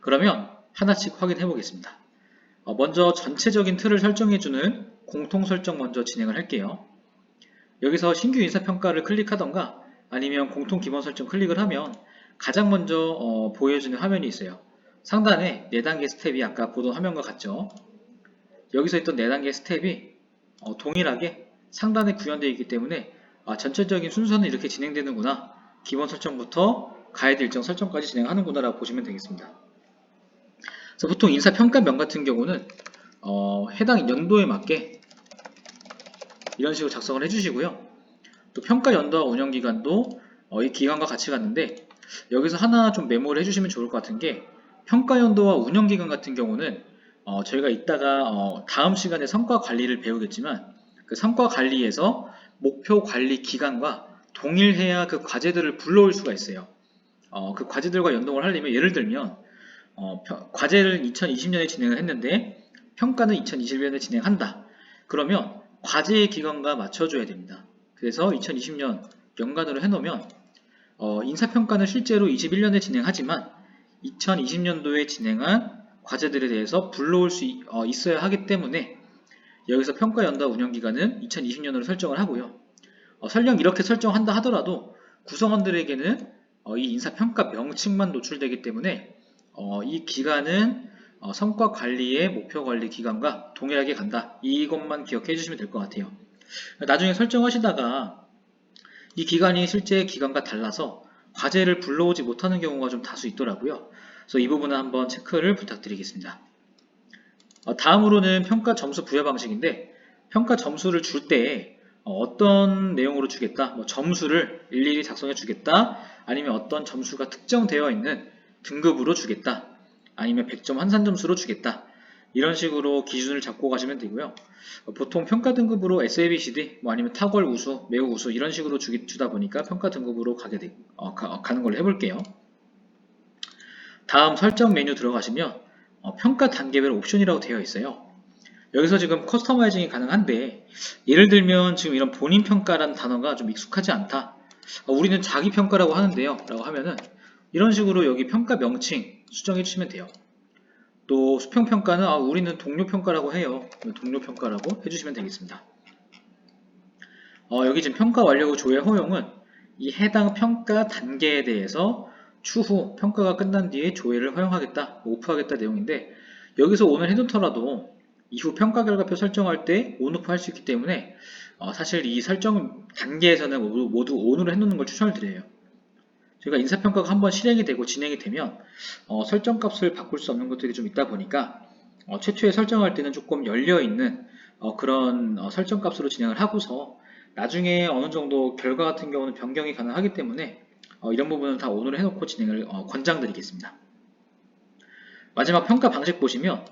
그러면 하나씩 확인해 보겠습니다. 어, 먼저 전체적인 틀을 설정해주는 공통 설정 먼저 진행을 할게요. 여기서 신규 인사평가를 클릭하던가 아니면 공통 기본 설정 클릭을 하면 가장 먼저 어, 보여주는 화면이 있어요. 상단에 4단계 스텝이 아까 보던 화면과 같죠. 여기서 있던 4단계 스텝이 어, 동일하게 상단에 구현되어 있기 때문에 아, 전체적인 순서는 이렇게 진행되는구나. 기본 설정부터 가이드 일정 설정까지 진행하는구나 라고 보시면 되겠습니다. 그래서 보통 인사평가명 같은 경우는 어, 해당 연도에 맞게 이런 식으로 작성을 해주시고요. 또 평가 연도와 운영 기간도 어, 이 기간과 같이 갔는데 여기서 하나 좀 메모를 해주시면 좋을 것 같은 게 평가 연도와 운영 기간 같은 경우는 어, 저희가 이따가 어, 다음 시간에 성과 관리를 배우겠지만 그 성과 관리에서 목표 관리 기간과 동일해야 그 과제들을 불러올 수가 있어요. 어, 그 과제들과 연동을 하려면 예를 들면 어, 평- 과제를 2020년에 진행을 했는데 평가는 2021년에 진행한다. 그러면 과제의 기간과 맞춰줘야 됩니다. 그래서 2020년 연간으로 해놓으면 어, 인사평가는 실제로 21년에 진행하지만 2020년도에 진행한 과제들에 대해서 불러올 수 있- 어, 있어야 하기 때문에 여기서 평가 연도 운영 기간은 2020년으로 설정을 하고요. 어, 설령 이렇게 설정한다 하더라도 구성원들에게는 어, 이 인사평가 명칭만 노출되기 때문에 어, 이 기간은 어, 성과 관리의 목표 관리 기간과 동일하게 간다. 이것만 기억해 주시면 될 것 같아요. 나중에 설정하시다가 이 기간이 실제 기간과 달라서 과제를 불러오지 못하는 경우가 좀 다수 있더라고요. 그래서 이 부분은 한번 체크를 부탁드리겠습니다. 어, 다음으로는 평가 점수 부여 방식인데 평가 점수를 줄 때 어떤 내용으로 주겠다, 뭐 점수를 일일이 작성해 주겠다, 아니면 어떤 점수가 특정되어 있는 등급으로 주겠다, 아니면 100점 환산 점수로 주겠다. 이런 식으로 기준을 잡고 가시면 되고요. 어, 보통 평가 등급으로 SABCD, 뭐 아니면 탁월 우수, 매우 우수 이런 식으로 주기, 주다 보니까 평가 등급으로 가게 되, 어, 가, 는 걸로 해볼게요. 다음 설정 메뉴 들어가시면 어, 평가 단계별 옵션이라고 되어 있어요. 여기서 지금 커스터마이징이 가능한데 예를 들면 지금 이런 본인 평가라는 단어가 좀 익숙하지 않다. 어, 우리는 자기 평가라고 하는데요. 라고 하면은 이런 식으로 여기 평가 명칭 수정해 주시면 돼요. 또 수평 평가는 아, 우리는 동료 평가라고 해요. 동료 평가라고 해주시면 되겠습니다. 어, 여기 지금 평가 완료 후 조회 허용은 이 해당 평가 단계에 대해서 추후 평가가 끝난 뒤에 조회를 허용하겠다, 오프하겠다 내용인데 여기서 오늘 해놓더라도 이후 평가 결과표 설정할 때 온오프 할 수 있기 때문에 어, 사실 이 설정 단계에서는 모두, 모두 온으로 해놓는 걸 추천을 드려요. 저희가 인사평가가 한번 실행이 되고 진행이 되면 어, 설정 값을 바꿀 수 없는 것들이 좀 있다 보니까 어, 최초에 설정할 때는 조금 열려있는 어, 그런 어, 설정 값으로 진행을 하고서 나중에 어느 정도 결과 같은 경우는 변경이 가능하기 때문에 어, 이런 부분은 다 온으로 해놓고 진행을 어, 권장드리겠습니다. 마지막 평가 방식 보시면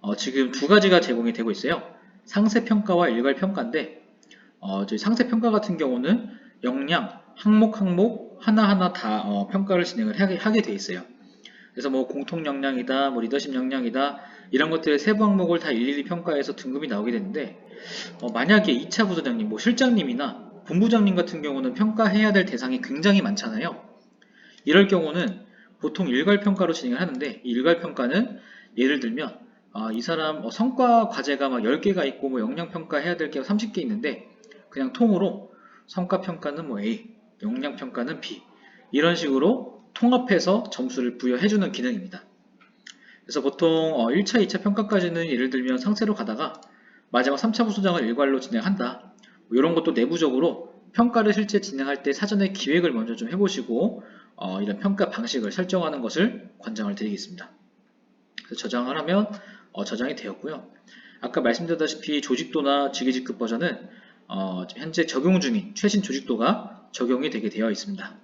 어, 지금 두 가지가 제공이 되고 있어요. 상세평가와 일괄평가인데 어, 상세평가 같은 경우는 역량, 항목 항목 하나하나 다 어, 평가를 진행을 하게, 하게 돼 있어요. 그래서 뭐 공통 역량이다, 뭐 리더십 역량이다 이런 것들의 세부 항목을 다 일일이 평가해서 등급이 나오게 되는데 어, 만약에 2차 부서장님, 뭐 실장님이나 본부장님 같은 경우는 평가해야 될 대상이 굉장히 많잖아요. 이럴 경우는 보통 일괄평가로 진행을 하는데 이 일괄평가는 예를 들면 아, 이 사람 어, 성과 과제가 막 10개가 있고 뭐 역량평가 해야 될 게 30개 있는데 그냥 통으로 성과평가는 뭐 A, 역량 평가는 B 이런 식으로 통합해서 점수를 부여해주는 기능입니다. 그래서 보통 1차, 2차 평가까지는 예를 들면 상세로 가다가 마지막 3차 부소장을 일괄로 진행한다. 이런 것도 내부적으로 평가를 실제 진행할 때 사전에 기획을 먼저 좀 해보시고 어, 이런 평가 방식을 설정하는 것을 권장을 드리겠습니다. 그래서 저장을 하면 어, 저장이 되었고요. 아까 말씀드렸다시피 조직도나 직위직급 버전은 어, 현재 적용 중인 최신 조직도가 적용이 되게 되어 있습니다.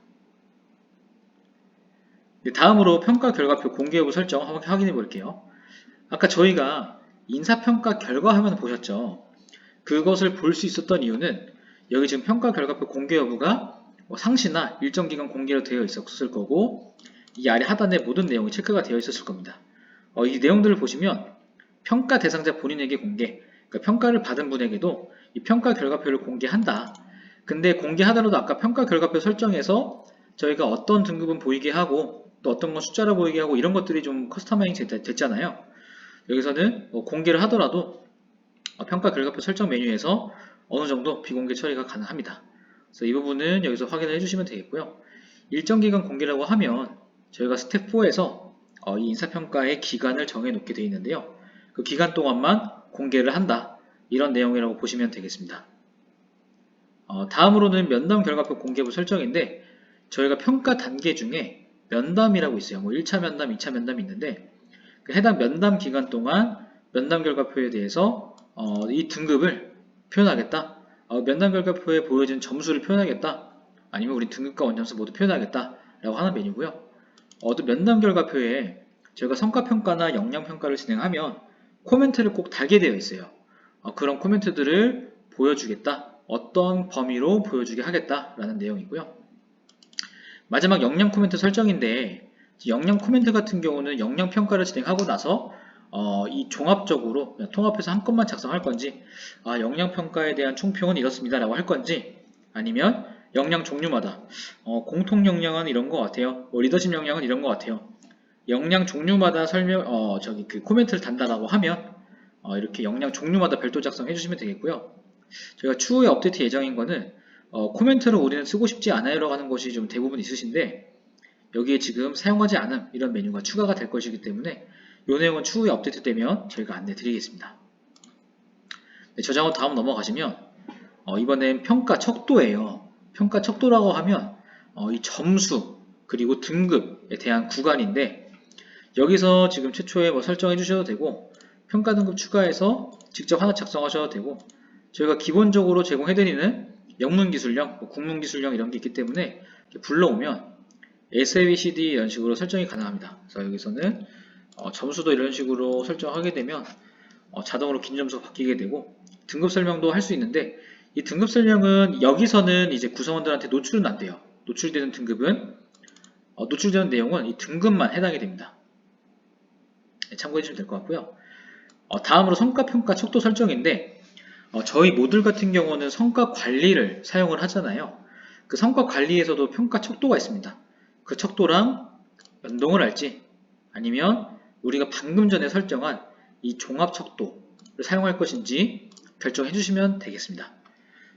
네, 다음으로 평가 결과표 공개 여부 설정 한번 확인해 볼게요. 아까 저희가 인사평가 결과 화면 보셨죠? 그것을 볼 수 있었던 이유는 여기 지금 평가 결과표 공개 여부가 뭐 상시나 일정 기간 공개로 되어 있었을 거고 이 아래 하단에 모든 내용이 체크가 되어 있었을 겁니다. 어, 이 내용들을 보시면 평가 대상자 본인에게 공개, 그러니까 평가를 받은 분에게도 이 평가 결과표를 공개한다. 근데 공개하더라도 아까 평가 결과표 설정에서 저희가 어떤 등급은 보이게 하고 또 어떤 건 숫자로 보이게 하고 이런 것들이 좀 커스터마이징 됐- 됐잖아요. 여기서는 뭐 공개를 하더라도 어, 평가 결과표 설정 메뉴에서 어느 정도 비공개 처리가 가능합니다. 그래서 이 부분은 여기서 확인을 해주시면 되겠고요. 일정 기간 공개라고 하면 저희가 스텝 4에서 이 인사평가의 기간을 정해 놓게 되어 있는데요. 그 기간 동안만 공개를 한다. 이런 내용이라고 보시면 되겠습니다. 어, 다음으로는 면담 결과표 공개부 설정인데 저희가 평가 단계 중에 면담이라고 있어요. 뭐 1차 면담, 2차 면담이 있는데 그 해당 면담 기간 동안 면담 결과표에 대해서 어, 이 등급을 표현하겠다. 어, 면담 결과표에 보여진 점수를 표현하겠다. 아니면 우리 등급과 원점수 모두 표현하겠다. 라고 하는 메뉴고요. 어, 또 면담 결과표에 저희가 성과평가나 역량평가를 진행하면 코멘트를 꼭 달게 되어 있어요. 어, 그런 코멘트들을 보여주겠다. 어떤 범위로 보여주게 하겠다라는 내용이고요. 마지막 역량 코멘트 설정인데 역량 코멘트 같은 경우는 역량 평가를 진행하고 나서 어, 이 종합적으로 통합해서 한 건만 작성할 건지 아, 역량 평가에 대한 총평은 이렇습니다 라고 할 건지 아니면 역량 종류마다 어, 공통 역량은 이런 것 같아요. 뭐 리더십 역량은 이런 것 같아요. 역량 종류마다 설명 어, 저기 그 코멘트를 단다라고 하면 어, 이렇게 역량 종류마다 별도 작성해 주시면 되겠고요. 저희가 추후에 업데이트 예정인 거는 어, 코멘트를 우리는 쓰고 싶지 않아요 라고 하는 것이 좀 대부분 있으신데 여기에 지금 사용하지 않은 이런 메뉴가 추가가 될 것이기 때문에 이 내용은 추후에 업데이트 되면 저희가 안내 드리겠습니다. 네, 저장후 다음 넘어가시면 어, 이번엔 평가 척도예요. 평가 척도라고 하면 어, 이 점수 그리고 등급에 대한 구간인데 여기서 지금 최초에 뭐 설정해 주셔도 되고 평가 등급 추가해서 직접 하나 작성하셔도 되고 저희가 기본적으로 제공해드리는 영문기술령, 뭐 국문기술령 이런 게 있기 때문에 불러오면 SABCD 이런 식으로 설정이 가능합니다. 그래서 여기서는 어, 점수도 이런 식으로 설정하게 되면 어, 자동으로 긴 점수가 바뀌게 되고 등급 설명도 할 수 있는데 이 등급 설명은 여기서는 이제 구성원들한테 노출은 안 돼요. 노출되는 등급은 어, 노출되는 내용은 이 등급만 해당이 됩니다. 네, 참고해 주시면 될 것 같고요. 어, 다음으로 성과평가 척도 설정인데 어, 저희 모듈 같은 경우는 성과 관리를 사용을 하잖아요. 그 성과 관리에서도 평가 척도가 있습니다. 그 척도랑 연동을 할지 아니면 우리가 방금 전에 설정한 이 종합 척도를 사용할 것인지 결정해 주시면 되겠습니다.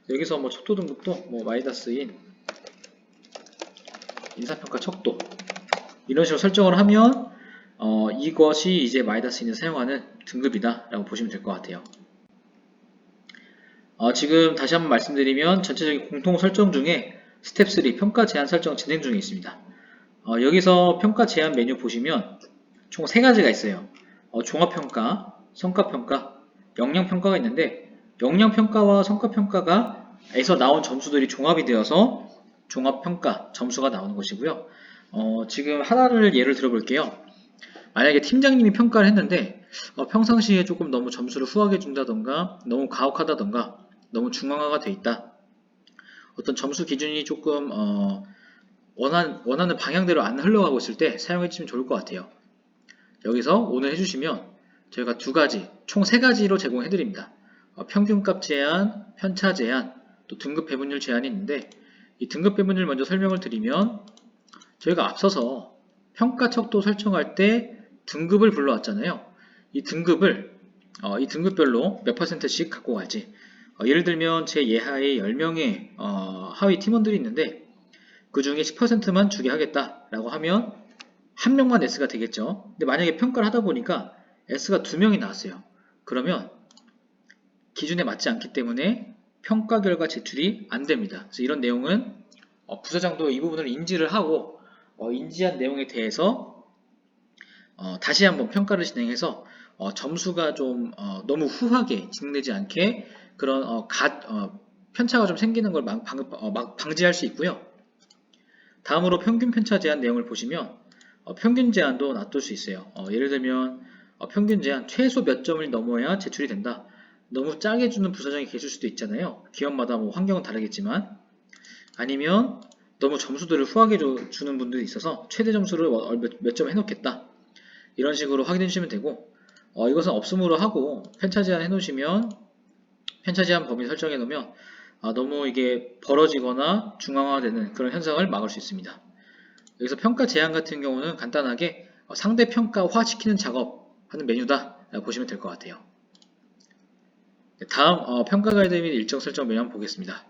여기서 뭐 척도 등급도 뭐 마이너스인 인사평가 척도 이런 식으로 설정을 하면 어, 이것이 이제 마이너스인을 사용하는 등급이다 라고 보시면 될 것 같아요. 어, 지금 다시 한번 말씀드리면 전체적인 공통 설정 중에 스텝 3 평가 제한 설정 진행 중에 있습니다. 어, 여기서 평가 제한 메뉴 보시면 총 3가지가 있어요. 어, 종합평가, 성과평가, 역량평가가 있는데 역량평가와 성과평가가 에서 나온 점수들이 종합이 되어서 종합평가 점수가 나오는 것이고요. 어, 지금 하나를 예를 들어볼게요. 만약에 팀장님이 평가를 했는데 어, 평상시에 조금 너무 점수를 후하게 준다던가 너무 가혹하다던가 너무 중앙화가 돼 있다. 어떤 점수 기준이 조금 어, 원하는, 원하는 방향대로 안 흘러가고 있을 때 사용해 주시면 좋을 것 같아요. 여기서 오늘 해주시면 저희가 두 가지, 총 세 가지로 제공해 드립니다. 어, 평균값 제한, 편차 제한, 또 등급 배분율 제한이 있는데 이 등급 배분율 먼저 설명을 드리면 저희가 앞서서 평가 척도 설정할 때 등급을 불러왔잖아요. 이 등급을 어, 이 등급별로 몇 퍼센트씩 갖고 갈지 어, 예를 들면 제 예하에 10명의 어, 하위 팀원들이 있는데 그 중에 10%만 주게 하겠다라고 하면 한 명만 S가 되겠죠. 근데 만약에 평가를 하다 보니까 S가 두 명이 나왔어요. 그러면 기준에 맞지 않기 때문에 평가 결과 제출이 안 됩니다. 그래서 이런 내용은 어, 부서장도 이 부분을 인지를 하고 어, 인지한 내용에 대해서 어, 다시 한번 평가를 진행해서 어, 점수가 좀 어, 너무 후하게 진행되지 않게 그런 어, 가, 어, 편차가 좀 생기는 걸 방, 방, 어, 막 방지할 수 있고요. 다음으로 평균 편차 제한 내용을 보시면 어, 평균 제한도 놔둘 수 있어요. 어, 예를 들면 어, 평균 제한 최소 몇 점을 넘어야 제출이 된다. 너무 짜게 주는 부서장이 계실 수도 있잖아요. 기업마다 뭐 환경은 다르겠지만 아니면 너무 점수들을 후하게 줘- 주는 분들이 있어서 최대 점수를 몇 점 해놓겠다. 이런 식으로 확인해 주시면 되고 어, 이것은 없음으로 하고 편차 제한 해놓으시면 편차 제한 범위 설정해 놓으면 아, 너무 이게 벌어지거나 중앙화되는 그런 현상을 막을 수 있습니다. 여기서 평가 제한 같은 경우는 간단하게 어, 상대 평가화 시키는 작업 하는 메뉴다 보시면 될 것 같아요. 네, 다음 어, 평가 가이드 및 일정 설정 메뉴 한번 보겠습니다.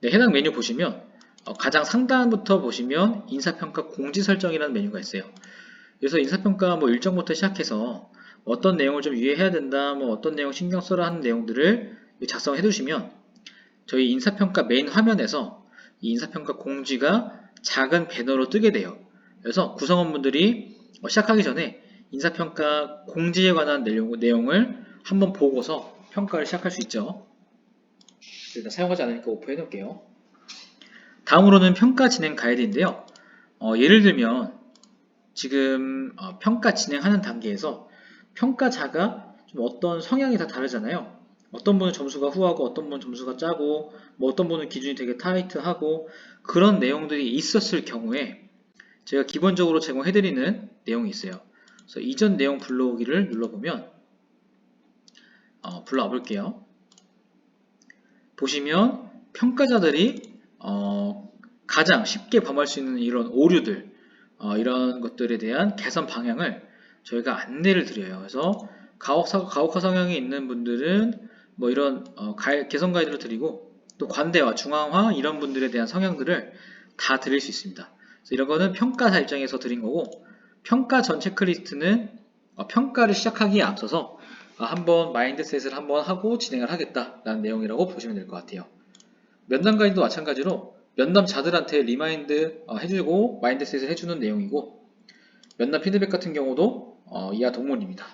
네, 해당 메뉴 보시면 어, 가장 상단부터 보시면 인사평가 공지 설정이라는 메뉴가 있어요. 그래서 인사평가 뭐 일정부터 시작해서 어떤 내용을 좀 유의해야 된다, 뭐 어떤 내용 신경 써라 하는 내용들을 작성해 두시면 저희 인사평가 메인 화면에서 이 인사평가 공지가 작은 배너로 뜨게 돼요. 그래서 구성원분들이 어, 시작하기 전에 인사평가 공지에 관한 내용, 내용 을 한번 보고서 평가를 시작할 수 있죠. 일단 사용하지 않으니까 오프해 놓을게요. 다음으로는 평가 진행 가이드인데요. 어, 예를 들면 지금 어, 평가 진행하는 단계에서 평가자가 좀 어떤 성향이 다 다르잖아요. 어떤 분은 점수가 후하고 어떤 분은 점수가 짜고 뭐 어떤 분은 기준이 되게 타이트하고 그런 내용들이 있었을 경우에 제가 기본적으로 제공해드리는 내용이 있어요. 그래서 이전 내용 불러오기를 눌러보면 어, 불러와 볼게요. 보시면 평가자들이 어, 가장 쉽게 범할 수 있는 이런 오류들 어, 이런 것들에 대한 개선 방향을 저희가 안내를 드려요. 그래서 가혹사, 가혹화 성향이 있는 분들은 뭐 이런 어, 가, 개선 가이드를 드리고 또 관대화, 중앙화 이런 분들에 대한 성향들을 다 드릴 수 있습니다. 그래서 이런 거는 평가사 입장에서 드린 거고 평가 전 체크리스트는 어, 평가를 시작하기에 앞서서 어, 한번 마인드셋을 한번 하고 진행을 하겠다라는 내용이라고 보시면 될 것 같아요. 면담 가이드도 마찬가지로 면담자들한테 리마인드 어, 해주고 마인드셋을 해주는 내용이고 면담 피드백 같은 경우도 어, 이하 동문입니다.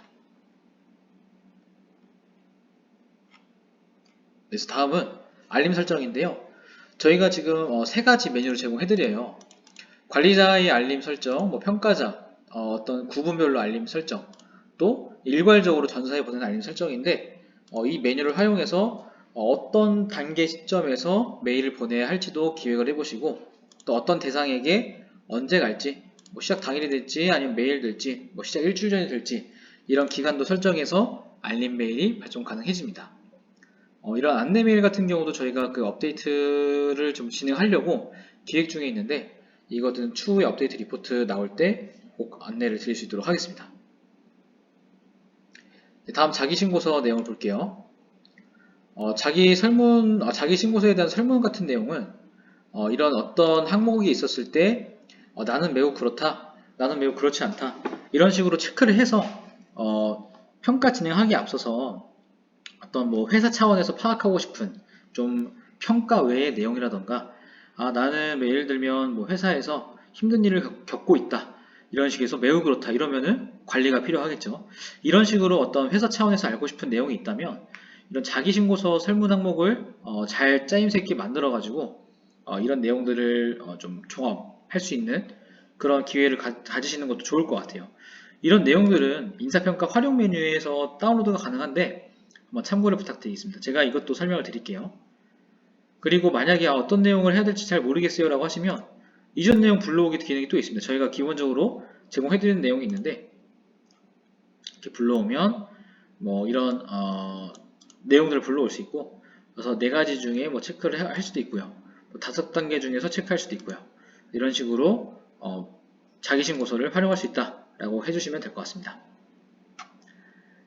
그래서 다음은 알림 설정인데요. 저희가 지금 어, 세 가지 메뉴를 제공해드려요. 관리자의 알림 설정, 뭐 평가자, 어, 떤 구분별로 알림 설정, 또 일괄적으로 전사에 보내는 알림 설정인데 어, 이 메뉴를 활용해서 어떤 단계 시점에서 메일을 보내야 할지도 기획을 해보시고 또 어떤 대상에게 언제 갈지 뭐 시작 당일이 될지 아니면 메일 될지 뭐 시작 일주일 전이 될지 이런 기간도 설정해서 알림 메일이 발송 가능해집니다. 어, 이런 안내 메일 같은 경우도 저희가 그 업데이트를 좀 진행하려고 기획 중에 있는데 이것은 추후에 업데이트 리포트 나올 때 꼭 안내를 드릴 수 있도록 하겠습니다. 네, 다음 자기 신고서 내용을 볼게요. 어, 자기 설문, 어, 자기 신고서에 대한 설문 같은 내용은 어, 이런 어떤 항목이 있었을 때 어, 나는 매우 그렇다, 나는 매우 그렇지 않다 이런 식으로 체크를 해서 어, 평가 진행하기에 앞서서 어떤 뭐 회사 차원에서 파악하고 싶은 좀 평가 외의 내용이라던가 아 나는 뭐 예를 들면 뭐 회사에서 힘든 일을 겪고 있다 이런 식에서 매우 그렇다 이러면은 관리가 필요하겠죠. 이런 식으로 어떤 회사 차원에서 알고 싶은 내용이 있다면 이런 자기신고서 설문 항목을 어, 잘 짜임새 있게 만들어 가지고 어, 이런 내용들을 어, 좀 종합할 수 있는 그런 기회를 가, 가지시는 것도 좋을 것 같아요. 이런 내용들은 인사평가 활용 메뉴에서 다운로드가 가능한데 한번 참고를 부탁드리겠습니다. 제가 이것도 설명을 드릴게요. 그리고 만약에 아, 어떤 내용을 해야 될지 잘 모르겠어요 라고 하시면 이전 내용 불러오기 기능이 또 있습니다. 저희가 기본적으로 제공해드리는 내용이 있는데 이렇게 불러오면 뭐 이런 어, 내용들을 불러올 수 있고 그래서 네 가지 중에 뭐 체크를 할 수도 있고요. 뭐 다섯 단계 중에서 체크할 수도 있고요. 이런 식으로 어, 자기신고서를 활용할 수 있다라고 해주시면 될 것 같습니다.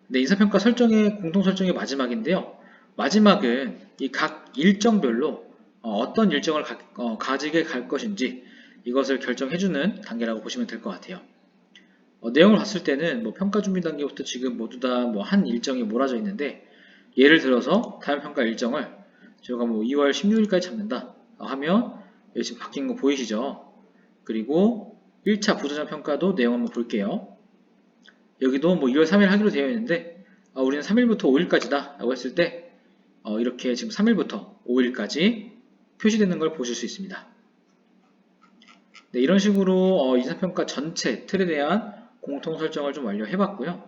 네, 인사평가 설정의 공통 설정의 마지막인데요. 마지막은 이 각 일정별로 어, 떤 일정을 가, 어, 가지게 갈 것인지 이것을 결정해주는 단계라고 보시면 될 것 같아요. 어, 내용을 봤을 때는 뭐 평가 준비 단계부터 지금 모두 다 뭐 한 일정이 몰아져 있는데 예를 들어서 다음평가 일정을 제가 뭐 2월 16일까지 잡는다 하면 여기 지금 바뀐 거 보이시죠? 그리고 1차 부도자 평가도 내용 한번 볼게요. 여기도 뭐 2월 3일 하기로 되어 있는데 아, 우리는 3일부터 5일까지다 라고 했을 때 어, 이렇게 지금 3일부터 5일까지 표시되는 걸 보실 수 있습니다. 네, 이런 식으로 어, 인사평가 전체 틀에 대한 공통 설정을 좀 완료해 봤고요.